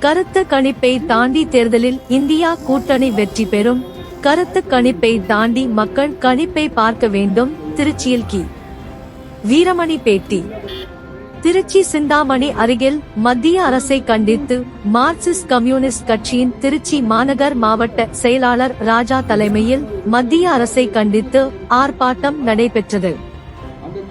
கருத்து கணிப்பை தாண்டி தேர்தலில் இந்தியா கூட்டணி வெற்றி பெறும். கருத்து கணிப்பை தாண்டி மக்கள் கணிப்பை பார்க்க வேண்டும். திருச்சியில் கி. வீரமணி பேட்டி. திருச்சி சிந்தாமணி அருகில் மத்திய அரசை கண்டித்து மார்க்சிஸ்ட் கம்யூனிஸ்ட் கட்சியின் திருச்சி மாநகர் மாவட்ட செயலாளர் ராஜா தலைமையில் மத்திய அரசை கண்டித்து ஆர்ப்பாட்டம் நடைபெற்றது.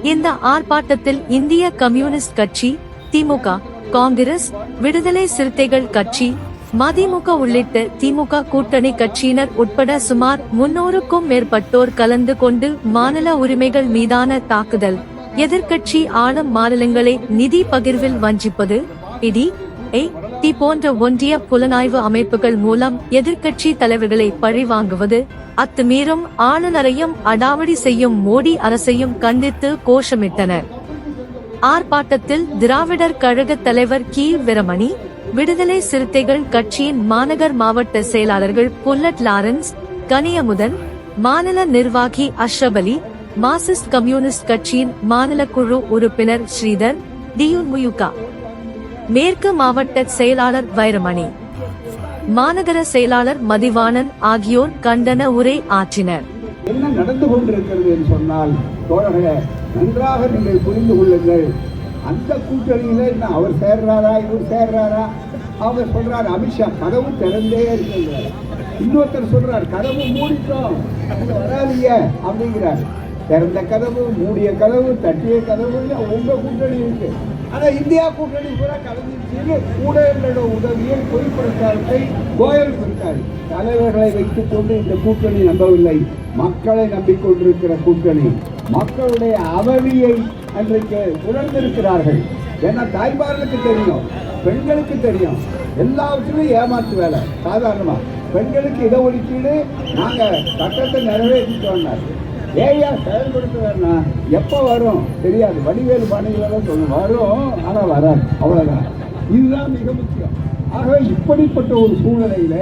இந்த ஆர்ப்பாட்டத்தில் இந்திய கம்யூனிஸ்ட் கட்சி திமுக காங்கிரஸ் விடுதலை சிறுத்தைகள் கட்சி மதிமுக உள்ளிட்ட திமுக கூட்டணி கட்சியினர் உட்பட சுமார் முன்னூறுக்கும் மேற்பட்டோர் கலந்து கொண்டு மாநில உரிமைகள் மீதான தாக்குதல். எதிர்க்கட்சி ஆளும் மாநிலங்களை நிதி பகிர்வில் வஞ்சிப்பது இடி ஏ டி போன்ற ஒன்றிய புலனாய்வு அமைப்புகள் மூலம் எதிர்க்கட்சி தலைவர்களை பழிவாங்குவது அத்துமீறும் ஆளுநரையும் அடாவடி செய்யும் மோடி அரசையும் கண்டித்து கோஷமிட்டனர். ஆர்ப்பாட்டத்தில் திராவிடர் கழக தலைவர் கி. வீரமணி விடுதலை சிறுத்தைகள் கட்சியின் மாநகர் மாவட்ட செயலாளர்கள் புல்லட் லாரன்ஸ் கனியமுதன் மாநில நிர்வாகி அஷ்ரபலி மார்க்சிஸ்ட் கம்யூனிஸ்ட் கட்சியின் மாநில குழு உறுப்பினர் ஸ்ரீதர் டியுன்முயுகா மேற்கு மாவட்ட செயலாளர் வைரமணி மாநகர செயலாளர் மதிவாணன் ஆகியோர் கண்டன உரை ஆற்றினர். என்ன நடந்து கொண்டிருக்கிறது என்று சொன்னால் தோழர்களே நன்றாக நீங்கள் புரிந்து கொள்ளுங்கள். அந்த கூட்டணியில் என்ன அவர் சேர்றாரா இவர் சேர்றாரா? அவர் சொல்றாரு அமித்ஷா கதவு திறந்தே இருக்குங்கிறார் இன்னொருத்தர் சொல்றார் கதவு மூடிட்டோம். அங்க அப்படிங்கிறார். திறந்த கதவு மூடிய கதவு தட்டிய கதவு உங்க கூட்டணி இருக்கு. ஆனா இந்தியா கூட்டணி பூரா கலந்துச்சு ஊடகங்களோட உதவியில் பொய்ப்படுத்தாரத்தை கோயல் கொடுத்தாரு தலைவர்களை வைத்துக் கொண்டு இந்த கூட்டணி நம்பவில்லை. மக்களை நம்பிக்கொண்டிருக்கிற கூட்டணி. மக்களுடைய அவதியை அன்றைக்கு உணர்ந்திருக்கிறார்கள். ஏன்னா தாய்மார்களுக்கு தெரியும் பெண்களுக்கு தெரியும். எல்லாவற்றிலும் ஏமாற்று வேலை சாதாரணமாக பெண்களுக்கு இடஒதுக்கீடு நாங்கள் சட்டத்தை நிறைவேற்றிட்டோம்னா ஏயா செயல்படுத்துவேன்னா எப்போ வரும்? தெரியாது. வடிவேலு பாணிகளெல்லாம் சொல்லணும் வரும் ஆனால் வராது. அவ்வளோதான் இதுதான் மிக முக்கியம். ஆகவே இப்படிப்பட்ட ஒரு சூழ்நிலையில்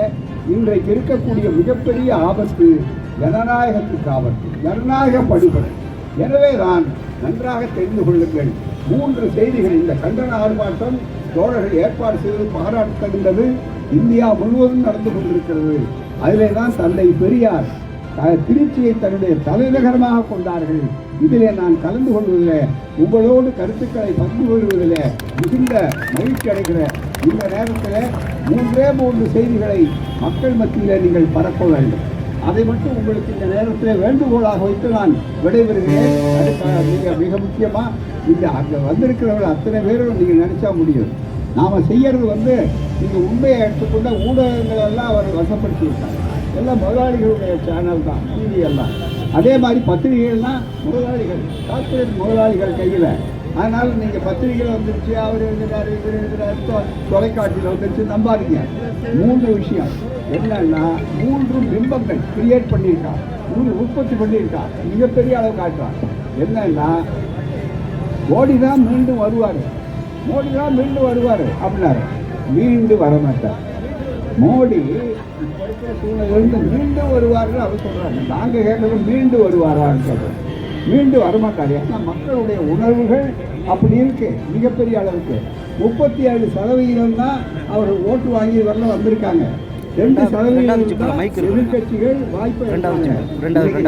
இன்றைக்கு இருக்கக்கூடிய மிகப்பெரிய ஆபத்து ஜனநாயகத்துக்கு ஆபத்து. ஜனநாயக படுகொலை. எனவே தான் நன்றாக தெரிந்து கொள்ளுங்கள். மூன்று செய்திகள் இந்த கண்டன ஆர்ப்பாட்டம் தோழர்கள் ஏற்பாடு செய்து பாராட்டுகின்றது இந்தியா முழுவதும் நடந்து கொண்டிருக்கிறது. அதிலே தான் தந்தை பெரியார் திருச்சியை தன்னுடைய தலைநகரமாக கொண்டார்கள். இதிலே நான் கலந்து கொள்வதில் உங்களோடு கருத்துக்களை பங்கு கொள்வதில் மிகுந்த மகிழ்ச்சி அடைகிற இந்த நேரத்தில் மூன்றே மூன்று செய்திகளை மக்கள் மத்தியில் நீங்கள் பரப்ப வேண்டும். அதை மட்டும் உங்களுக்கு இந்த நேரத்தில் வேண்டுகோளாக வைத்து நான் விடைபெறுகிறேன். அதுக்காக மிக மிக முக்கியமாக இந்த அங்கே வந்திருக்கிறவர்கள் அத்தனை பேரும் நீங்கள் நினச்சா முடியும். நாம் செய்யறது வந்து நீங்கள் உண்மையை எடுத்துக்கொண்ட ஊடகங்கள் எல்லாம் அவர் வசப்படுத்தி விட்டார் எல்லாம் முதலாளிகளுடைய சேனல் தான் டிவி எல்லாம். அதே மாதிரி பத்திரிகைகள்லாம் முதலாளிகள் கார்பரேட் முதலாளிகள் கையில். அதனால் நீங்கள் பத்திரிகையில் வந்துருச்சு அவர் எழுதுகிறார் இவர் எழுதுகிறார் தொ- தொலைக்காட்சியில் வந்துருச்சு நம்பாதீங்க. மூன்று விஷயம். என்னன்னா மூன்று பிம்பங்கள் கிரியேட் பண்ணியிருக்கான் மூணு உற்பத்தி பண்ணியிருக்கான் மிகப்பெரிய அளவு காட்டுறான் என்னன்னா மோடி தான் மீண்டும் வருவார். மோடி தான் மீண்டும் வருவார் அப்படின்னாரு. மீண்டும் வர மாட்டார் மோடி இப்ப மீண்டும் வருவார்கள் அவர் சொல்கிறாங்க நாங்கள் கேட்டது மீண்டும் வருவாரான்னு சொல்கிறோம் மீண்டும் வரமாட்டார். ஏன்னா மக்களுடைய உணர்வுகள் அப்படி இருக்கு. மிகப்பெரிய அளவுக்கு. முப்பத்தி ஏழு சதவிகிதம் தான் அவர் ஓட்டு வாங்கி வரல வந்திருக்காங்க. ரெண்டு சதவீதம் தான் எதிர்க்கட்சிகள் வாய்ப்பு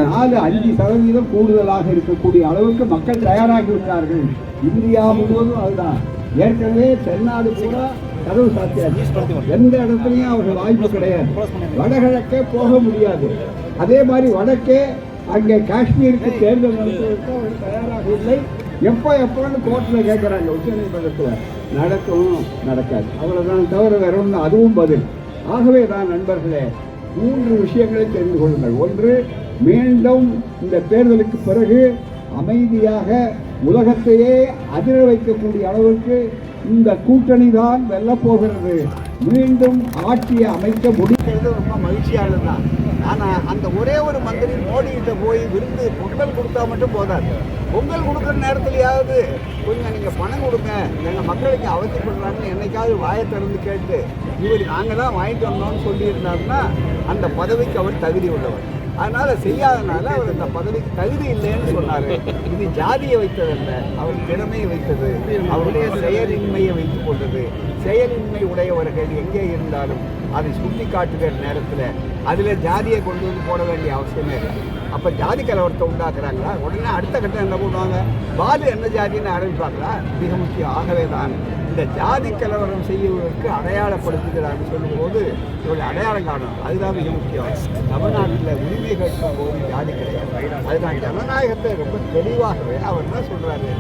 நாலு அஞ்சு சதவீதம் கூடுதலாக இருக்கக்கூடிய அளவுக்கு மக்கள் தயாராகி விட்டார்கள். இந்தியா முழுவதும் அதுதான். ஏற்கனவே தென்னாடு பூரா கதவு சாத்தியாச்சு. எந்த இடத்துலையும் அவர்கள் வாய்ப்பு கிடையாது. வடகிழக்கே போக முடியாது. அதே மாதிரி வடக்கே அங்கே காஷ்மீருக்கு தேர்தல் நடத்துவதற்கு தயாராக இல்லை. எப்போ எப்போன்னு கோர்ட்டில் கேட்குறாங்க உச்சநீதிமன்றத்தில். நடக்கும் நடக்காது. அவ்வளோதான் தவிர வேற ஒன்று அதுவும் பதில். ஆகவே தான் நண்பர்களே மூன்று விஷயங்களை தெரிந்து கொள்ளுங்கள். ஒன்று மீண்டும் இந்த தேர்தலுக்கு பிறகு அமைதியாக உலகத்தையே அதிர வைக்கக்கூடிய அளவுக்கு இந்த கூட்டணி தான் வெல்லப்போகிறது மீண்டும் ஆட்சியை அமைக்க முடிக்கிறது ரொம்ப மகிழ்ச்சியானது தான் ஆனால் அந்த ஒரே ஒரு மந்திரி மோடிகிட்ட போய் விருந்து பொங்கல் கொடுத்தா மட்டும் போதாது. பொங்கல் கொடுக்குற நேரத்துலையாவது கொஞ்சம் நீங்கள் பணம் கொடுங்க எங்கள் மக்களுக்கு அவசியப்படுறாங்கன்னு என்னைக்காவது வாயை திறந்து கேட்டு இவர் நாங்கள் தான் வாங்கிட்டு வந்தோம்னு சொல்லியிருந்தாருன்னா அந்த பதவிக்கு அவர் தகுதி உள்ளவர். அதனால செய்யாதனால அவர் இந்த பதவிக்கு தகுதி இல்லைன்னு சொன்னார். இது ஜாதியை வைத்ததல்ல அவர் திறமையை வைத்தது அவருடைய செயலின்மையை வைத்துக் கொண்டது. செயலின்மை உடையவர்கள் எங்கே இருந்தாலும் அதை சுட்டி காட்டுகிற நேரத்தில் அதில் ஜாதியை கொண்டு வந்து போட வேண்டிய அவசியமே இல்லை. அப்போ ஜாதி கலவரத்தை உண்டாக்குறாங்களா? உடனே அடுத்த கட்டம் என்ன பண்ணுவாங்க? பாலு என்ன ஜாதின்னு ஆரம்பிப்பாங்களா? மிக முக்கியம் ஆகவே தான் இந்த ஜாதி கலவரம் செய்வதற்கு அடையாளப்படுத்துகிறான்னு சொல்லும்போது இவருடைய அடையாளம் காணும் அதுதான் மிக முக்கியம். தமிழ்நாட்டில் உரிமை கேட்கும் போது ஜாதி கிடையாது. அதுதான் ஜனநாயகத்தை ரொம்ப தெளிவாகவே அவர் தான் சொல்கிறாரு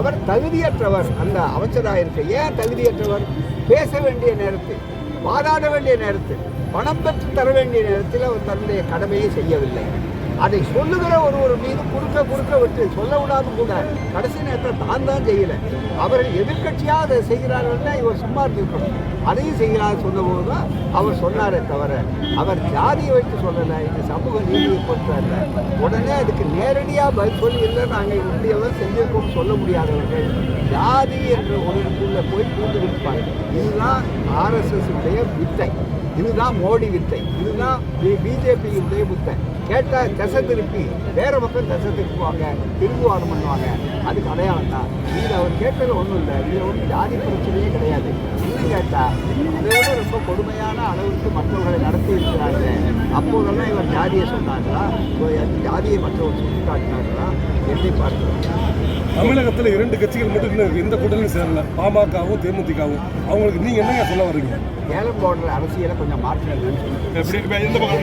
அவர் தகுதியற்றவர். அந்த அமைச்சராக இருக்க ஏன் தகுதியற்றவர்? பேச வேண்டிய நேரத்தில் வாதாட வேண்டிய நேரத்தில் பணம் பெற்று தர வேண்டிய நேரத்தில் அவர் தன்னுடைய கடமையை செய்யவில்லை. அதை சொல்லுகிற ஒருவர் மீது குறுக்க குறுக்க விட்டு சொல்ல விடாம கூட கடைசி நேரத்தில் தான் தான் செய்யலை. அவர்கள் எதிர்க்கட்சியாக அதை செய்கிறார்கள்னா இவர் சும்மா இருக்கணும் அதையும் செய்கிறார் சொன்னபோது தான் அவர் சொன்னாரே தவிர அவர் ஜாதியை வைத்து சொல்லலை இந்த சமூக நீதியை பொறுத்தல உடனே அதுக்கு நேரடியாக பதில் சொல்லி இல்லை நாங்கள் இப்படியெல்லாம் செஞ்சிருக்கோம் சொல்ல முடியாதவர்கள். ஜாதி என்ற ஒன்றுக்குள்ளே போய் பூந்து விற்பாங்க இதுதான் ஆர்எஸ்எஸ்டைய வித்தை. இதுதான் மோடி வித்தை. இதுதான் பிஜேபியுடைய வித்தை. கேட்டால் திசை திருப்பி வேற பக்கம் திசை திருப்புவாங்க திரும்புவாதம் பண்ணுவாங்க. அதுக்கு அடையாளம் தான். இதில் அவர் கேட்டது ஒன்றும் இல்லை. இதில் ஒன்றும் ஜாதி பிரச்சனையே கிடையாது. இன்னும் கேட்டால் இதோட ரொம்ப கொடுமையான அளவுக்கு மற்றவர்களை நடத்தி இருக்கிறாங்க. அப்போதெல்லாம் இவர் ஜாதியை சொன்னாங்களா? ஜாதியை மற்றவர் சுட்டி காட்டினாங்களா எப்படி பார்க்கிறோம் தமிழகத்துல இரண்டு கட்சிகள் மட்டும் இன்னும் எந்த கூட்டணியும் சேரல. பாமகவும் தேமுதிகவும். அவங்களுக்கு நீங்க என்னங்க சொல்ல வர்றீங்க? ஏலம் போடுற அரசியலை கொஞ்சம் சொல்லுங்கள் எப்படி இப்ப எந்த பக்கம்?